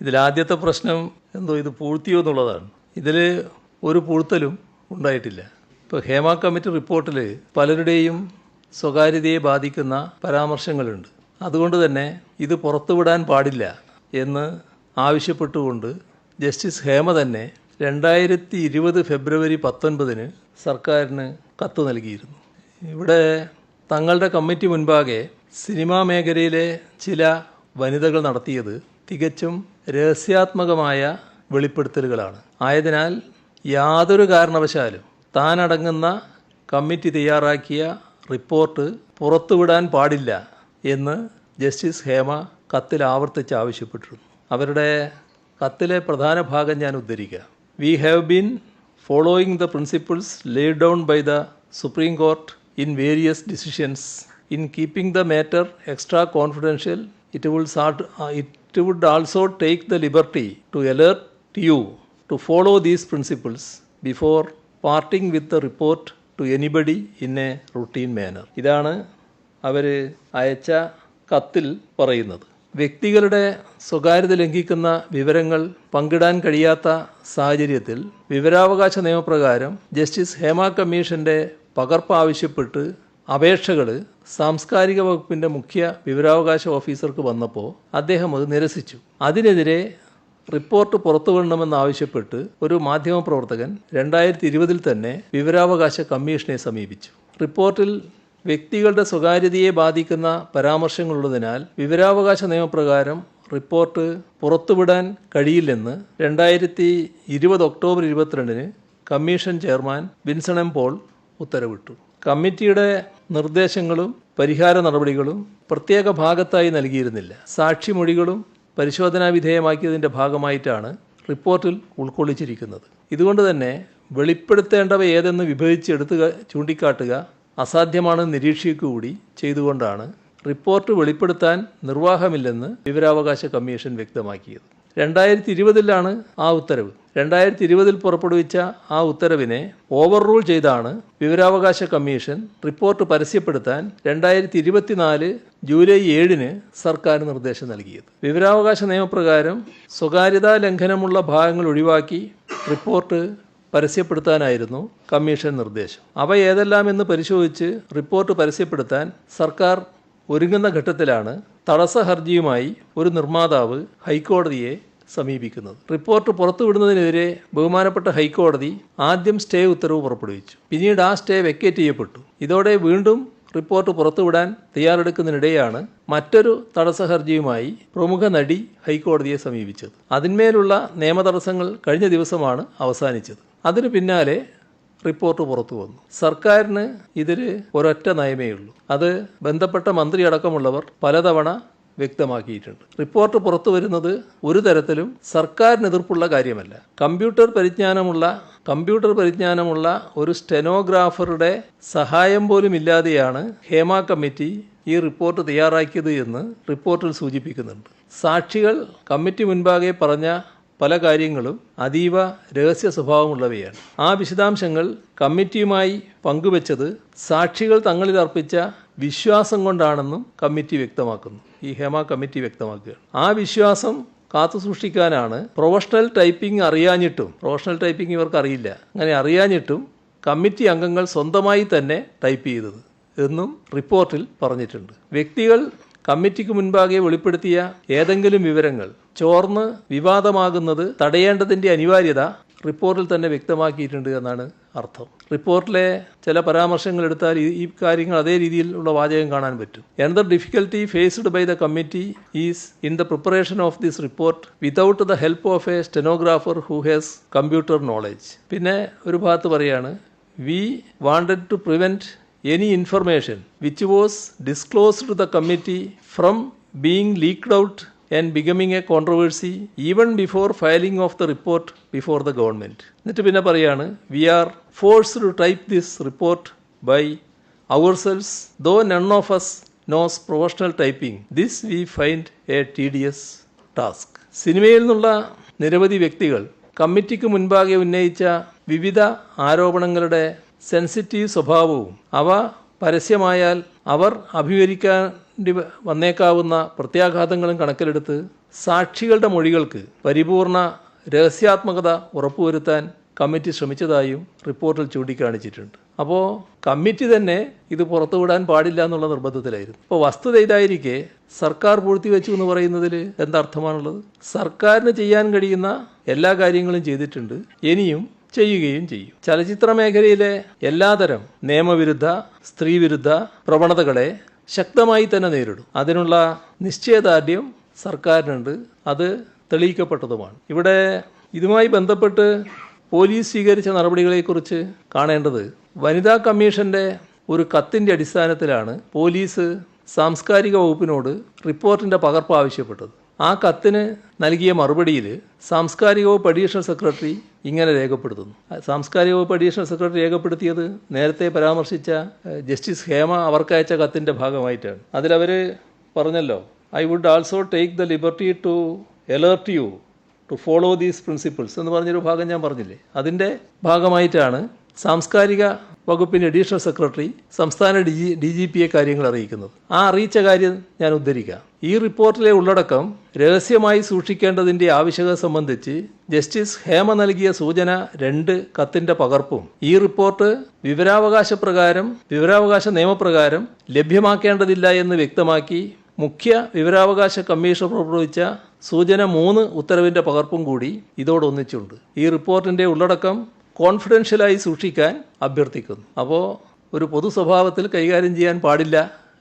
ഇതിലാദ്യത്തെ പ്രശ്നം എന്തോ ഇത് പൂഴ്ത്തിയോ എന്നുള്ളതാണ്. ഇതിൽ ഒരു പൂഴ്ത്തലും ഉണ്ടായിട്ടില്ല. ഇപ്പോൾ ഹേമ കമ്മിറ്റി റിപ്പോർട്ടിൽ പലരുടെയും സ്വകാര്യതയെ ബാധിക്കുന്ന പരാമർശങ്ങളുണ്ട്. അതുകൊണ്ട് തന്നെ ഇത് പുറത്തുവിടാൻ പാടില്ല എന്ന് ആവശ്യപ്പെട്ടുകൊണ്ട് ജസ്റ്റിസ് ഹേമ തന്നെ രണ്ടായിരത്തി ഇരുപത് ഫെബ്രുവരി പത്തൊൻപതിന് സർക്കാരിന് കത്ത് നൽകിയിരുന്നു. ഇവിടെ തങ്ങളുടെ കമ്മിറ്റി മുൻപാകെ സിനിമാ മേഖലയിലെ ചില വനിതകൾ നടത്തിയത് തികച്ചും രഹസ്യാത്മകമായ വെളിപ്പെടുത്തലുകളാണ്. ആയതിനാൽ യാതൊരു കാരണവശാലും താനടങ്ങുന്ന കമ്മിറ്റി തയ്യാറാക്കിയ റിപ്പോർട്ട് പുറത്തുവിടാൻ പാടില്ല എന്ന് ജസ്റ്റിസ് ഹേമ കത്തിൽ ആവർത്തിച്ച് ആവശ്യപ്പെട്ടിരുന്നു. അവരുടെ കത്തിലെ പ്രധാന ഭാഗം ഞാൻ ഉദ്ധരിക്കാം. We have been following the principles laid down by the supreme court in various decisions in keeping the matter extra confidential, it would, sort, uh, it would also take the liberty to alert you to follow these principles before parting with the report to anybody in a routine manner. ഇതാണ് അവർ അയച്ച കത്തിൽ പറയുന്നത് വ്യക്തികളുടെ സ്വകാര്യത ലംഘിക്കുന്ന വിവരങ്ങൾ പങ്കിടാൻ കഴിയാത്ത സാഹചര്യത്തിൽ വിവരാവകാശ നിയമപ്രകാരം ജസ്റ്റിസ് ഹേമ കമ്മീഷന്റെ പകർപ്പ് ആവശ്യപ്പെട്ട് അപേക്ഷകൾ സാംസ്കാരിക വകുപ്പിന്റെ മുഖ്യ വിവരാവകാശ ഓഫീസർക്ക് വന്നപ്പോൾ അദ്ദേഹം അത് നിരസിച്ചു. അതിനെതിരെ റിപ്പോർട്ട് പുറത്തുവിടണമെന്നാവശ്യപ്പെട്ട് ഒരു മാധ്യമപ്രവർത്തകൻ രണ്ടായിരത്തി ഇരുപതിൽ തന്നെ വിവരാവകാശ കമ്മീഷനെ സമീപിച്ചു. റിപ്പോർട്ടിൽ വ്യക്തികളുടെ സ്വകാര്യതയെ ബാധിക്കുന്ന പരാമർശങ്ങളുള്ളതിനാൽ വിവരാവകാശ നിയമപ്രകാരം റിപ്പോർട്ട് പുറത്തുവിടാൻ കഴിയില്ലെന്ന് രണ്ടായിരത്തി ഇരുപത് ഒക്ടോബർ ഇരുപത്തിരണ്ടിന് commission chairman Vinson M Paul ഉത്തരവിട്ടു. കമ്മിറ്റിയുടെ നിർദ്ദേശങ്ങളും പരിഹാര നടപടികളും പ്രത്യേക ഭാഗത്തായി നൽകിയിരുന്നില്ല. സാക്ഷിമൊഴികളും പരിശോധനാ വിധേയമാക്കിയതിന്റെ ഭാഗമായിട്ടാണ് റിപ്പോർട്ടിൽ ഉൾക്കൊള്ളിച്ചിരിക്കുന്നത്. ഇതുകൊണ്ട് തന്നെ വെളിപ്പെടുത്തേണ്ടവ ഏതെന്ന് വിഭജിച്ച് എടുത്തുക ചൂണ്ടിക്കാട്ടുക അസാധ്യമാണെന്ന് നിരീക്ഷിക്കുകൂടി ചെയ്തുകൊണ്ടാണ് റിപ്പോർട്ട് വെളിപ്പെടുത്താൻ നിർവാഹമില്ലെന്ന് വിവരാവകാശ കമ്മീഷൻ വ്യക്തമാക്കിയത്. രണ്ടായിരത്തി ഇരുപതിലാണ് ആ ഉത്തരവ്. രണ്ടായിരത്തി ഇരുപതിൽ പുറപ്പെടുവിച്ച ആ ഉത്തരവിനെ ഓവർ റൂൾ ചെയ്താണ് വിവരാവകാശ കമ്മീഷൻ റിപ്പോർട്ട് പരസ്യപ്പെടുത്താൻ രണ്ടായിരത്തി ഇരുപത്തിനാല് ജൂലൈ ഏഴിന് സർക്കാർ നിർദ്ദേശം നൽകിയത്. വിവരാവകാശ നിയമപ്രകാരം സ്വകാര്യതാ ലംഘനമുള്ള ഭാഗങ്ങൾ ഒഴിവാക്കി റിപ്പോർട്ട് പരസ്യപ്പെടുത്താനായിരുന്നു കമ്മീഷൻ നിർദ്ദേശം. അവ ഏതെല്ലാം എന്ന് പരിശോധിച്ച് റിപ്പോർട്ട് പരസ്യപ്പെടുത്താൻ സർക്കാർ ഒരുങ്ങുന്ന ഘട്ടത്തിലാണ് തടസ്സ ഹർജിയുമായി ഒരു നിർമ്മാതാവ് ഹൈക്കോടതിയെ സമീപിക്കുന്നത്. റിപ്പോർട്ട് പുറത്തുവിടുന്നതിനെതിരെ ബഹുമാനപ്പെട്ട ഹൈക്കോടതി ആദ്യം സ്റ്റേ ഉത്തരവ് പുറപ്പെടുവിച്ചു. പിന്നീട് ആ സ്റ്റേ വെക്കേറ്റ് ചെയ്യപ്പെട്ടു. ഇതോടെ വീണ്ടും റിപ്പോർട്ട് പുറത്തുവിടാൻ തയ്യാറെടുക്കുന്നതിനിടെയാണ് മറ്റൊരു തടസ്സ ഹർജിയുമായി പ്രമുഖ നടി ഹൈക്കോടതിയെ സമീപിച്ചത്. അതിന്മേലുള്ള നിയമതടസ്സങ്ങൾ കഴിഞ്ഞ ദിവസമാണ് അവസാനിച്ചത്. അതിനു പിന്നാലെ റിപ്പോർട്ട് പുറത്തു വന്നു. സർക്കാരിന് ഇതിൽ ഒരൊറ്റ നയമേ ഉള്ളൂ. അത് ബന്ധപ്പെട്ട മന്ത്രി അടക്കമുള്ളവർ പലതവണ വ്യക്തമാക്കിയിട്ടുണ്ട്. റിപ്പോർട്ട് പുറത്തു വരുന്നത് ഒരു തരത്തിലും സർക്കാരിന് എതിർപ്പുള്ള കാര്യമല്ല. കമ്പ്യൂട്ടർ പരിജ്ഞാനമുള്ള കമ്പ്യൂട്ടർ പരിജ്ഞാനമുള്ള ഒരു സ്റ്റെനോഗ്രാഫറുടെ സഹായം പോലും ഇല്ലാതെയാണ് ഹേമ കമ്മിറ്റി ഈ റിപ്പോർട്ട് തയ്യാറാക്കിയത് എന്ന് റിപ്പോർട്ടിൽ സൂചിപ്പിക്കുന്നുണ്ട്. സാക്ഷികൾ കമ്മിറ്റി മുൻപാകെ പറഞ്ഞ പല കാര്യങ്ങളും അതീവ രഹസ്യ സ്വഭാവമുള്ളവയാണ്. ആ വിശദാംശങ്ങൾ കമ്മിറ്റിയുമായി പങ്കുവച്ചത് സാക്ഷികൾ തങ്ങളിൽ അർപ്പിച്ച വിശ്വാസം കൊണ്ടാണെന്നും കമ്മിറ്റി വ്യക്തമാക്കുന്നു. ഈ ഹേമ കമ്മിറ്റി വ്യക്തമാക്കുകയാണ് ആ വിശ്വാസം കാത്തു സൂക്ഷിക്കാനാണ് പ്രൊഫഷണൽ ടൈപ്പിംഗ് അറിയാഞ്ഞിട്ടും പ്രൊഫഷണൽ ടൈപ്പിംഗ് ഇവർക്ക് അറിയില്ല. അങ്ങനെ അറിയാഞ്ഞിട്ടും കമ്മിറ്റി അംഗങ്ങൾ സ്വന്തമായി തന്നെ ടൈപ്പ് ചെയ്തത് എന്നും റിപ്പോർട്ടിൽ പറഞ്ഞിട്ടുണ്ട്. വ്യക്തികൾ കമ്മിറ്റിക്ക് മുൻപാകെ വെളിപ്പെടുത്തിയ ഏതെങ്കിലും വിവരങ്ങൾ ചോർന്ന് വിവാദമാകുന്നത് തടയേണ്ടതിന്റെ അനിവാര്യത റിപ്പോർട്ടിൽ തന്നെ വ്യക്തമാക്കിയിട്ടുണ്ട് എന്നാണ് അർത്ഥം. റിപ്പോർട്ടിലെ ചില പരാമർശങ്ങൾ എടുത്താൽ ഈ- കാര്യങ്ങൾ അതേ രീതിയിലുള്ള വാചകം കാണാൻ പറ്റും. Another difficulty faced by the committee is in the preparation of this report without the help of a stenographer who has computer knowledge പിന്നെ ഒരു ഭാഗത്ത് പറയാണ് we wanted to prevent any information which was disclosed to the committee from being leaked out and becoming a controversy even before filing of the report before the government. എന്നിട്ട് പിന്നെ പറയാണ് we are forced to type this report by ourselves though none of us knows professional typing this we find a tedious task സിനിമയിൽ നിന്നുള്ള നിരവധി വ്യക്തികൾ കമ്മിറ്റിക്ക് മുൻപാകെ ഉന്നയിച്ച വിവിധ ആരോപണങ്ങളുടെ സെൻസിറ്റീവ് സ്വഭാവവും അവ പരസ്യമായാൽ അവർ അഭിമുഖീകരിക്കേണ്ടി വ- വന്നേക്കാവുന്ന പ്രത്യാഘാതങ്ങളും കണക്കിലെടുത്ത് സാക്ഷികളുടെ മൊഴികൾക്ക് പരിപൂർണ രഹസ്യാത്മകത ഉറപ്പുവരുത്താൻ കമ്മിറ്റി ശ്രമിച്ചതായും റിപ്പോർട്ടിൽ ചൂണ്ടിക്കാണിച്ചിട്ടുണ്ട്. അപ്പോൾ കമ്മിറ്റി തന്നെ ഇത് പുറത്തുവിടാൻ പാടില്ല എന്നുള്ള നിർബന്ധത്തിലായിരുന്നു. അപ്പോൾ വസ്തുത ഇതായിരിക്കെ സർക്കാർ പൂഴ്ത്തിവെച്ചു എന്ന് പറയുന്നതിൽ എന്താർത്ഥമാണുള്ളത് സർക്കാരിന് ചെയ്യാൻ കഴിയുന്ന എല്ലാ കാര്യങ്ങളും ചെയ്തിട്ടുണ്ട്. ഇനിയും ചെയ്യുകയും ചെയ്യും. ചലച്ചിത്ര മേഖലയിലെ എല്ലാതരം നിയമവിരുദ്ധ സ്ത്രീവിരുദ്ധ പ്രവണതകളെ ശക്തമായി തന്നെ നേരിടും. അതിനുള്ള നിശ്ചയദാർഢ്യം സർക്കാരിനുണ്ട്. അത് തെളിയിക്കപ്പെട്ടതുമാണ്. ഇവിടെ ഇതുമായി ബന്ധപ്പെട്ട് പോലീസ് സ്വീകരിച്ച നടപടികളെക്കുറിച്ച് കാണേണ്ടത് വനിതാ കമ്മീഷന്റെ ഒരു കത്തിന്റെ അടിസ്ഥാനത്തിലാണ് പോലീസ് സാംസ്കാരിക വകുപ്പിനോട് റിപ്പോർട്ടിന്റെ പകർപ്പ് ആവശ്യപ്പെട്ടത്. ആ കത്തിന് നൽകിയ മറുപടിയിൽ സാംസ്കാരിക വകുപ്പ് അഡീഷണൽ സെക്രട്ടറി ഇങ്ങനെ രേഖപ്പെടുത്തുന്നു. സാംസ്കാരിക വകുപ്പ് അഡീഷണൽ സെക്രട്ടറി രേഖപ്പെടുത്തിയത് നേരത്തെ പരാമർശിച്ച ജസ്റ്റിസ് ഹേമ അവർക്കയച്ച കത്തിന്റെ ഭാഗമായിട്ടാണ്. അതിലവർ പറഞ്ഞല്ലോ I would also take the liberty to alert you to follow these principles എന്ന് പറഞ്ഞൊരു ഭാഗം ഞാൻ പറഞ്ഞില്ലേ? അതിന്റെ ഭാഗമായിട്ടാണ് സാംസ്കാരിക വകുപ്പിന്റെ അഡീഷണൽ സെക്രട്ടറി സംസ്ഥാന ഡി ജി ഡി ജി പിയെ കാര്യങ്ങൾ അറിയിക്കുന്നത്. ആ അറിയിച്ച കാര്യം ഞാൻ ഉദ്ധരിക്കാം. ഈ റിപ്പോർട്ടിലെ ഉള്ളടക്കം രഹസ്യമായി സൂക്ഷിക്കേണ്ടതിന്റെ ആവശ്യകത സംബന്ധിച്ച് ജസ്റ്റിസ് ഹേമ നൽകിയ സൂചന രണ്ട് കത്തിന്റെ പകർപ്പും. ഈ റിപ്പോർട്ട് വിവരാവകാശ പ്രകാരം വിവരാവകാശ നിയമപ്രകാരം ലഭ്യമാക്കേണ്ടതില്ല എന്ന് വ്യക്തമാക്കി മുഖ്യ വിവരാവകാശ കമ്മീഷൻ പുറപ്പെടുവിച്ച സൂചന മൂന്ന് ഉത്തരവിന്റെ പകർപ്പും കൂടി ഇതോടൊന്നിച്ചുണ്ട്. ഈ റിപ്പോർട്ടിന്റെ ഉള്ളടക്കം കോൺഫിഡൻഷ്യലായി സൂക്ഷിക്കാൻ അഭ്യർത്ഥിക്കുന്നു. അപ്പോൾ ഒരു പൊതു സ്വഭാവത്തിൽ കൈകാര്യം ചെയ്യാൻ പാടില്ല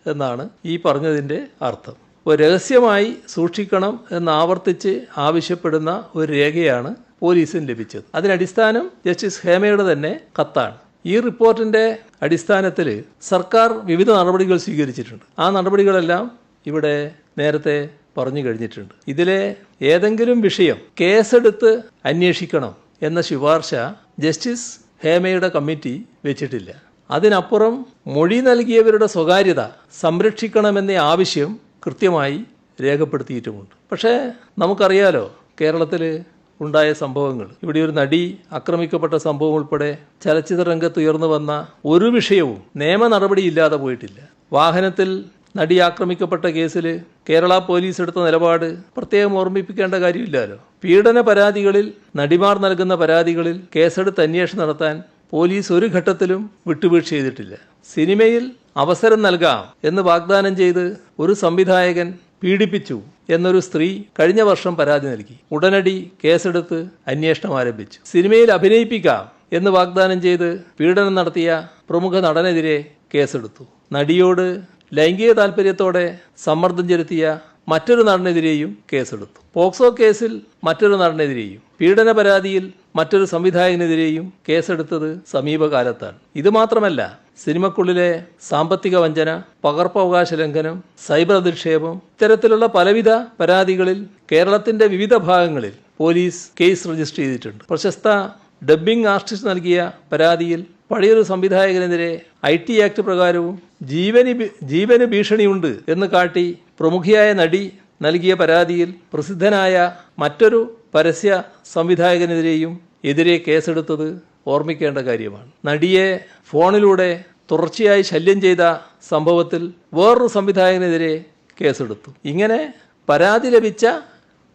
എന്നാണ് ഈ പറഞ്ഞതിന്റെ അർത്ഥം. അപ്പോൾ രഹസ്യമായി സൂക്ഷിക്കണം എന്ന് ആവർത്തിച്ച് ആവശ്യപ്പെടുന്ന ഒരു രേഖയാണ് പോലീസിന് ലഭിച്ചത്. അതിനടിസ്ഥാനം ജസ്റ്റിസ് ഹേമയുടെ തന്നെ കത്താണ്. ഈ റിപ്പോർട്ടിന്റെ അടിസ്ഥാനത്തിൽ സർക്കാർ വിവിധ നടപടികൾ സ്വീകരിച്ചിട്ടുണ്ട്. ആ നടപടികളെല്ലാം ഇവിടെ നേരത്തെ പറഞ്ഞു കഴിഞ്ഞിട്ടുണ്ട്. ഇതിലെ ഏതെങ്കിലും വിഷയം കേസെടുത്ത് അന്വേഷിക്കണം എന്ന ശുപാർശ ജസ്റ്റിസ് ഹേമയുടെ കമ്മിറ്റി വെച്ചിട്ടില്ല. അതിനപ്പുറം മൊഴി നൽകിയവരുടെ സ്വകാര്യത സംരക്ഷിക്കണമെന്ന ആവശ്യം കൃത്യമായി രേഖപ്പെടുത്തിയിട്ടുമുണ്ട്. പക്ഷേ നമുക്കറിയാലോ കേരളത്തിൽ ഉണ്ടായ സംഭവങ്ങൾ. ഇവിടെ ഒരു നടി ആക്രമിക്കപ്പെട്ട സംഭവം ഉൾപ്പെടെ ചലച്ചിത്ര രംഗത്ത് ഉയർന്നു വന്ന ഒരു വിഷയവും നിയമ നടപടിയില്ലാതെ പോയിട്ടില്ല. വാഹനത്തിൽ നടി ആക്രമിക്കപ്പെട്ട കേസിൽ കേരള പോലീസ് എടുത്ത നിലപാട് പ്രത്യേകം ഓർമ്മിപ്പിക്കേണ്ട കാര്യമില്ലല്ലോ. പീഡന പരാതികളിൽ നടിമാർ നൽകുന്ന പരാതികളിൽ കേസെടുത്ത് അന്വേഷണം നടത്താൻ പോലീസ് ഒരു ഘട്ടത്തിലും വിട്ടുവീഴ്ച ചെയ്തിട്ടില്ല. സിനിമയിൽ അവസരം നൽകാം എന്ന് വാഗ്ദാനം ചെയ്ത് ഒരു സംവിധായകൻ പീഡിപ്പിച്ചു എന്നൊരു സ്ത്രീ കഴിഞ്ഞ വർഷം പരാതി നൽകി. ഉടനടി കേസെടുത്ത് അന്വേഷണം ആരംഭിച്ചു. സിനിമയിൽ അഭിനയിപ്പിക്കാം എന്ന് വാഗ്ദാനം ചെയ്ത് പീഡനം നടത്തിയ പ്രമുഖ നടനെതിരെ കേസെടുത്തു. നടിയോട് ലൈംഗിക താല്പര്യത്തോടെ സമ്മർദ്ദം ചെലുത്തിയ മറ്റൊരു നടനെതിരെയും കേസെടുത്തു. പോക്സോ കേസിൽ മറ്റൊരു നടനെതിരെയും പീഡന പരാതിയിൽ മറ്റൊരു സംവിധായകനെതിരെയും കേസെടുത്തത് സമീപകാലത്താണ്. ഇത് മാത്രമല്ല സിനിമക്കുള്ളിലെ സാമ്പത്തിക വഞ്ചന പകർപ്പവകാശ ലംഘനം സൈബർ അധിക്ഷേപം ഇത്തരത്തിലുള്ള പലവിധ പരാതികളിൽ കേരളത്തിന്റെ വിവിധ ഭാഗങ്ങളിൽ പോലീസ് കേസ് രജിസ്റ്റർ ചെയ്തിട്ടുണ്ട്. പ്രശസ്ത ഡബ്ബിംഗ് ആർട്ടിസ്റ്റ് നൽകിയ പരാതിയിൽ പഴയൊരു സംവിധായകനെതിരെ ഐ ടി ആക്ട് പ്രകാരവും ജീവന് ജീവന് ഭീഷണിയുണ്ട് എന്ന് കാട്ടി പ്രമുഖിയായ നടി നൽകിയ പരാതിയിൽ പ്രസിദ്ധനായ മറ്റൊരു പരസ്യ സംവിധായകനെതിരെയും എതിരെ കേസെടുത്തത് ഓർമ്മിക്കേണ്ട കാര്യമാണ്. നടിയെ ഫോണിലൂടെ തുടർച്ചയായി ശല്യം ചെയ്ത സംഭവത്തിൽ വേറൊരു സംവിധായകനെതിരെ കേസെടുത്തു. ഇങ്ങനെ പരാതി ലഭിച്ച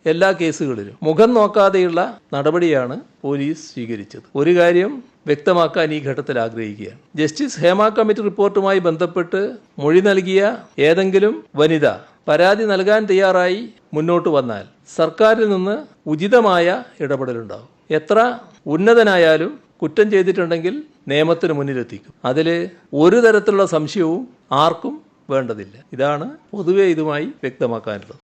എല്ലാ കേസുകളിലും മുഖം നോക്കാതെയുള്ള നടപടിയാണ് പോലീസ് സ്വീകരിച്ചത്. ഒരു കാര്യം വ്യക്തമാക്കാൻ ഈ ഘട്ടത്തിൽ ആഗ്രഹിക്കുകയാണ്. ജസ്റ്റിസ് ഹേമ കമ്മിറ്റി റിപ്പോർട്ടുമായി ബന്ധപ്പെട്ട് മൊഴി നൽകിയ ഏതെങ്കിലും വനിത പരാതി നൽകാൻ തയ്യാറായി മുന്നോട്ട് വന്നാൽ സർക്കാരിൽ നിന്ന് ഉചിതമായ ഇടപെടലുണ്ടാവും എത്ര ഉന്നതനായാലും കുറ്റം ചെയ്തിട്ടുണ്ടെങ്കിൽ നിയമത്തിന് മുന്നിലെത്തിക്കും. അതിൽ ഒരു തരത്തിലുള്ള സംശയവും ആർക്കും വേണ്ടതില്ല. ഇതാണ് പൊതുവെ ഇതുമായി വ്യക്തമാക്കാനുള്ളത്.